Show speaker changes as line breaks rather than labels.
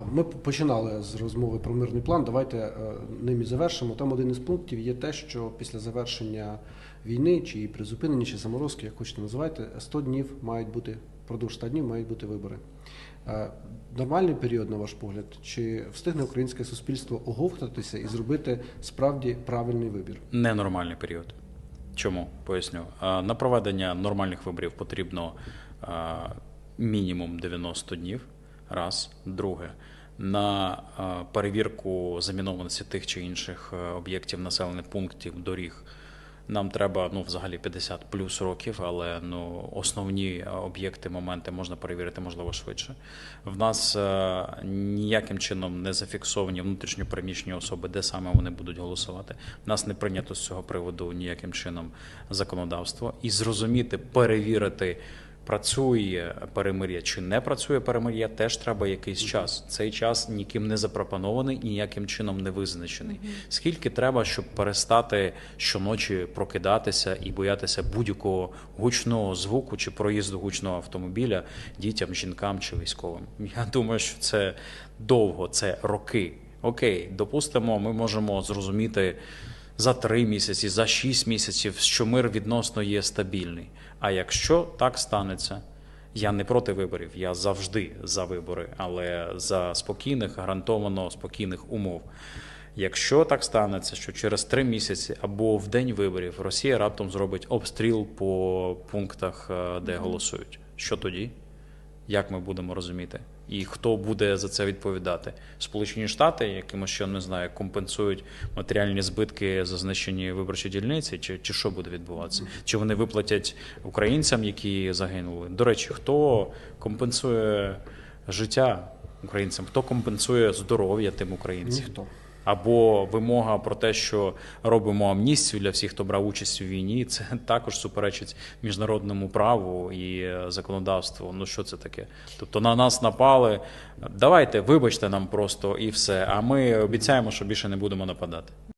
Ми починали з розмови про мирний план. Давайте е, ним і завершимо. Там один із пунктів є те, що після завершення війни, чи призупинення, чи заморозки, як хочете називайте, 100 днів мають бути впродовж 100 днів мають бути вибори. Е, Нормальний період, на ваш погляд, чи встигне українське суспільство оговтатися і зробити справді правильний вибір?
Ненормальний період. Чому? Поясню. На проведення нормальних виборів потрібно мінімум 90 днів. Раз. Друге. На перевірку замінованості тих чи інших е, об'єктів населених пунктів, доріг. Нам треба ну, взагалі 50 плюс років, але ну, основні е, об'єкти, моменти можна перевірити, можливо, швидше. В нас е, ніяким чином не зафіксовані внутрішньо переміщені особи, де саме вони будуть голосувати. В нас не прийнято з цього приводу ніяким чином законодавство. І зрозуміти, перевірити, працює перемир'я чи не працює перемир'я, теж треба якийсь час. Цей час ніким не запропонований, ніяким чином не визначений. Скільки треба, щоб перестати щоночі прокидатися і боятися будь-якого гучного звуку чи проїзду гучного автомобіля дітям, жінкам чи військовим? Я думаю, що це довго, це роки. Окей, допустимо, ми можемо зрозуміти за три місяці, за шість місяців, що мир відносно є стабільний. А якщо так станеться, я не проти виборів, я завжди за вибори, але за спокійних, гарантовано спокійних умов. Якщо так станеться, що через три місяці або в день виборів Росія раптом зробить обстріл по пунктах, е, де голосують, що тоді? Як ми будемо розуміти? І хто буде за це відповідати? Сполучені Штати, якимось що не знаю, компенсують матеріальні збитки за знищені виборчі дільниці, чи, чи що буде відбуватися? Чи вони виплатять українцям, які загинули? До речі, хто компенсує життя українцям? Хто компенсує здоров'я тим українцям?
Ніхто.
Або вимога про те, що робимо амністію для всіх, хто брав участь у війні, це також суперечить міжнародному праву і е, законодавству. Ну що це таке? Тобто на нас напали. Давайте, вибачте нам просто і все. А ми обіцяємо, що більше не будемо нападати.